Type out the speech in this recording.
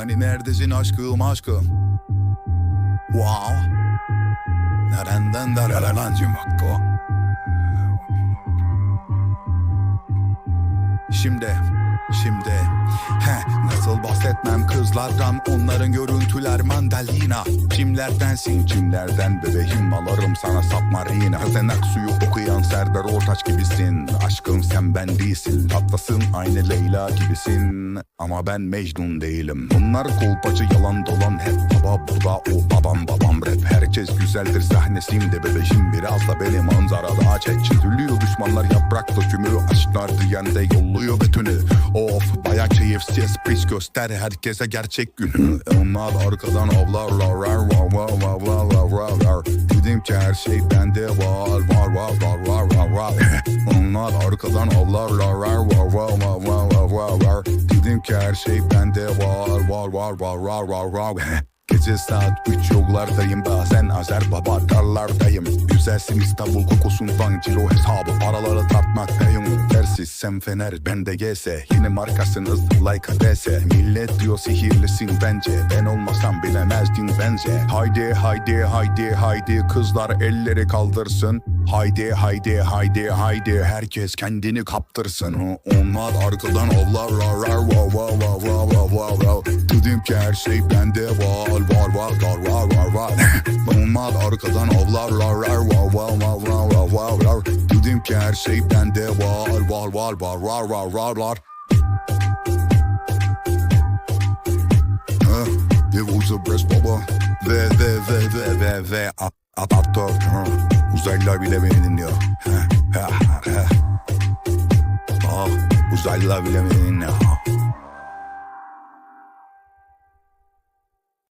Hani neredesin aşkım aşkım? Wow. Nereden derelelancım hakkı. Şimdi, şimdi He, nasıl bahsetmem kızlardan Onların görüntüler mandalina Kimlerdensin kimlerden bebeğim Alırım sana submarina Sezen Aksu'yu okuyan Ortaç gibisin. Aşkım sen ben değilsin. Tatlısın aynı Leyla gibisin. Ama ben Mecnun değilim. Bunlar kolpacı yalan dolan hep Baba burada o babam babam. Rap Herkes güzeldir sahnesinde bebeğim Biraz da beni manzarada çek. Çiziliyor düşmanlar yaprak dökümü. Aşklar diyen de yolluyor bütünü. Of baya keyifsiz pis göster. Herkese gerçek günü Onlar arkadan avlarlar var var var var var var Dedim ki her şey bende var var var var var Onlar arkadan avlarlar rar var var var var var var var Dedim ki her şey bende var var var var var var var Gece saat 3 yollardayım bazen Azer baba darlardayım Güzelsin İstanbul kokusundan ciro hesabı Paraları tartmaktayım Tersiz sen fener ben de GS Yine markasınız like ADS Millet diyor sihirlisin bence Ben olmasam bilemezdin bence Haydi haydi haydi haydi Kızlar elleri kaldırsın Haydi haydi haydi haydi Herkes kendini kaptırsın Onlar arkadan avlarlar Wow wow wow wow wow wow wow Dedim ki her şey bende var var var var var var var Onlar arkadan avlarlar Wow wow wow wow wow wow wow Dedim ki her şey bende var var var var var var var var Ha, Devil's a breast baba Ve ve ve ve ve ve a- Adaptör ha, Uzaylılar bile beni dinliyor. Ah, Uzaylılar bile beni dinliyor